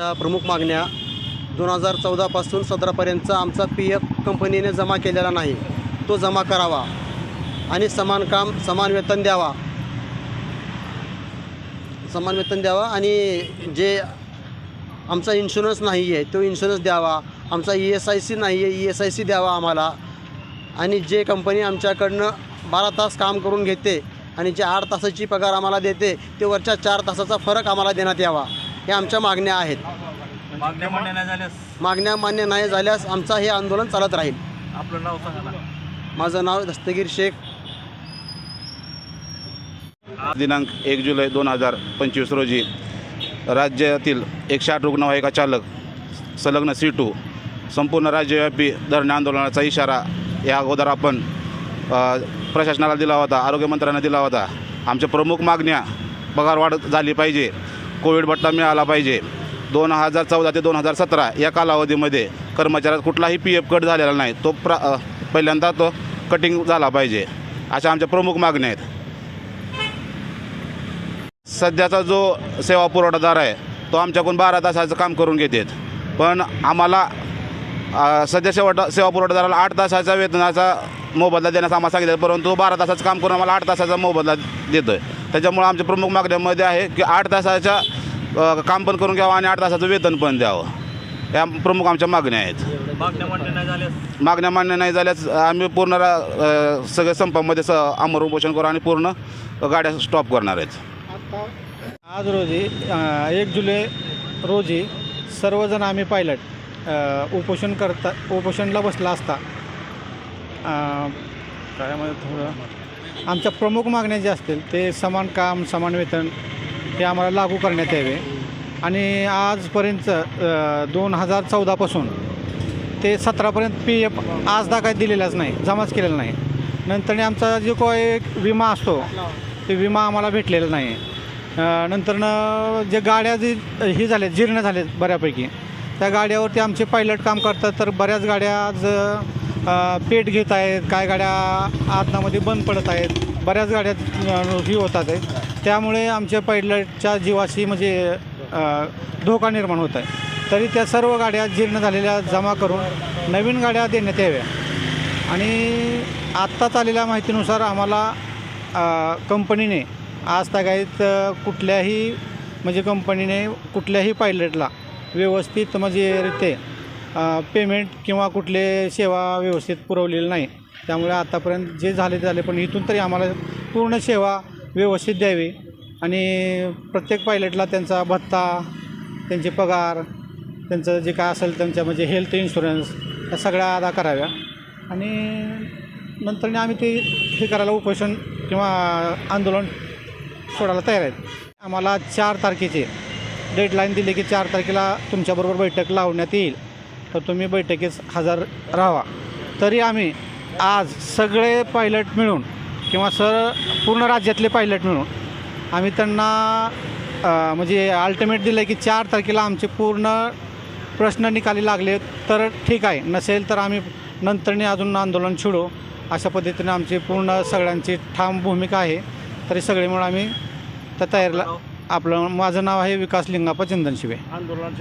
त्या प्रमुख मागण्या दोन हजार चौदापासून सतरापर्यंतचा आमचा पी एफ कंपनीने जमा केलेला नाही. तो जमा करावा आणि समान काम समान वेतन द्यावा. समान वेतन द्यावा आणि जे आमचा इन्शुरन्स नाही आहे तो इन्शुरन्स द्यावा. आमचा ई एस आय सी नाही आहे ई एस आय सी द्यावा आम्हाला. आणि जे कंपनी आमच्याकडनं बारा तास काम करून घेते आणि जे आठ तासाची पगार आम्हाला देते ते वरच्या चार तासाचा फरक आम्हाला देण्यात यावा. हे आमच्या मागण्या आहेत. मागण्या मान्य नाही झाल्यास? मागण्या मान्य नाही झाल्यास आमचा हे आंदोलन चालत राहील. आपलं नाव सांगा ना. माझं नाव दस्तगीर शेख. दिनांक एक जुलै दोन हजार पंचवीस रोजी राज्यातील एकशे आठ रुग्णवाहिका चालक संलग्न सी टू संपूर्ण राज्यव्यापी धरणे आंदोलनाचा इशारा या अगोदर आपण प्रशासनाला दिला होता आरोग्य मंत्र्यांना दिला होता. आमच्या प्रमुख मागण्या पगारवाढ झाली पाहिजे. कोविड भत्ता मिळाला पाहिजे. दोन हजार चौदा ते दोन हजार सतरा या कालावधीमध्ये कर्मचाऱ्यात कुठलाही पी एफ कट झालेला नाही. तो प्रा पहिल्यांदा तो कटिंग झाला पाहिजे. अशा आमच्या प्रमुख मागण्या आहेत. सध्याचा जो सेवा पुरवठादार आहे तो आमच्याकडून बारा तासाचं काम करून घेतात. पण आम्हाला सध्या सेवा सेवा पुरवठादाराला आठ तासाच्या वेतनाचा मोबदला देण्यास आम्हाला सांगितलं परंतु तो बारा तासाचं काम करून आम्हाला आठ तासाचा मोबदला देतो आहे त्याच्यामुळं आमच्या प्रमुख मागण्यामध्ये आहे की आठ तासाच्या काम पण करून घ्यावं आणि आठ तासाचं वेतन पण द्यावं. या प्रमुख आमच्या मागण्या आहेत. मागण्या मान्य नाही झाल्यास? मागण्या मान्य नाही झाल्यास आम्ही पूर्ण रा- अ, सगळे संपामध्ये स अमर उपोषण करू आणि पूर्ण गाड्या स्टॉप करणार आहेत. आज रोजी एक जुलै रोजी सर्वजण आम्ही पायलट उपोषण करता उपोषणला बसला असता. अ, काय थोडं आमच्या प्रमुख मागण्या ज्या असतील ते समान काम समान वेतन हे आम्हाला लागू करण्यात यावे. आणि आजपर्यंत दोन हजार चौदापासून ते सतरापर्यंत पी एफ आज दा काय दिलेलाच नाही जमाच केलेला नाही. नंतर आमचा जो एक विमा असतो ते विमा आम्हाला भेटलेला नाही. नंतरनं जे गाड्या जी ही झाल्या जीर्ण झाले बऱ्यापैकी त्या गाड्यावरती आमचे पायलट काम करतात तर बऱ्याच गाड्या आज पेट घेत आहेत काय गाड्या आतनामध्ये बंद पडत आहेत बऱ्याच गाड्या ही होतात आहे त्यामुळे आमच्या पायलटच्या जीवाशी म्हणजे धोका निर्माण होत आहे. तरी त्या सर्व गाड्या जीर्ण झालेल्या जमा करून नवीन गाड्या देण्यात याव्या. आणि आत्ताच आलेल्या माहितीनुसार आम्हाला कंपनीने आज तागायत कुठल्याही म्हणजे कंपनीने कुठल्याही पायलटला व्यवस्थित म्हणजे रित्या पेमेंट किंवा कुठले सेवा व्यवस्थित पुरवलेली नाही. त्यामुळे आतापर्यंत जे झाले ते झाले पण इथून तरी आम्हाला पूर्ण सेवा व्यवस्थित द्यावी. आणि प्रत्येक पायलटला त्यांचा भत्ता त्यांचे पगार त्यांचं जे काय असेल त्यांच्या म्हणजे हेल्थ इन्शुरन्स या सगळ्या अदा कराव्या. आणि नंतरने आम्ही ते हे करायला उपोषण किंवा आंदोलन सोडायला तयार आहेत. आम्हाला चार तारखेचे डेडलाईन दिली की चार तारखेला तुमच्याबरोबर बैठक लावण्यात येईल. तर तुम्ही बैठकीस हजर राहावा तरी आम्ही आज सगळे पायलट मिळून किंवा सर पूर्ण राज्यातले पायलट मिळून आम्ही त्यांना म्हणजे अल्टिमेट दिलं की चार तारखेला आमचे पूर्ण प्रश्न निकाली लागले तर ठीक आहे. नसेल तर आम्ही नंतरने अजून आंदोलन छेडू. अशा पद्धतीने आमची पूर्ण सगळ्यांची ठाम भूमिका आहे. तरी सगळे मिळून आम्ही त्या तयारीला आपलं माझं नाव आहे विकास लिंगाप्पा चंदनशिवे. आंदोलनाचे